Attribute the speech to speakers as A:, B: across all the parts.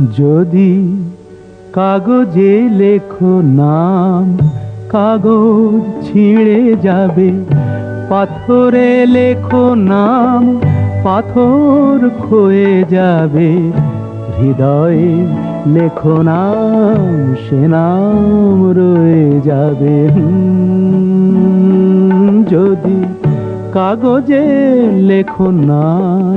A: যদি কাগজে লেখো নাম, কাগজ ছিঁড়ে যাবে। পাথরে লেখো নাম, পাথর ক্ষয়ে যাবে। হৃদয়ে লেখো নাম, সে নাম রয়ে যাবে। যদি কাগজে লেখো নাম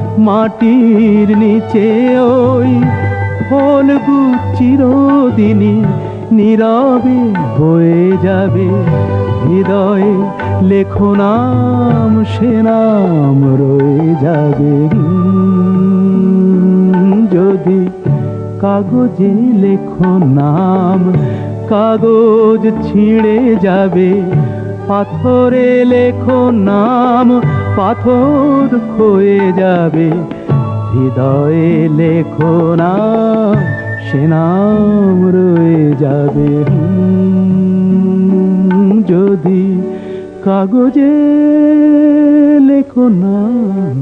A: মাটির নিচে ওই ফলগু চিরদিনই নীরবে হয়ে যাবে। হৃদয়ে লেখো নাম, সে নাম রয়ে যাবে। যদি কাগজে লেখো নাম, কাগজ ছিঁড়ে যাবে। পাথরে লেখো নাম, পাথর হয়ে যাবে। হৃদয়ে লেখো নাম, সে নাম রয়ে যাবে। যদি কাগজে লেখো নাম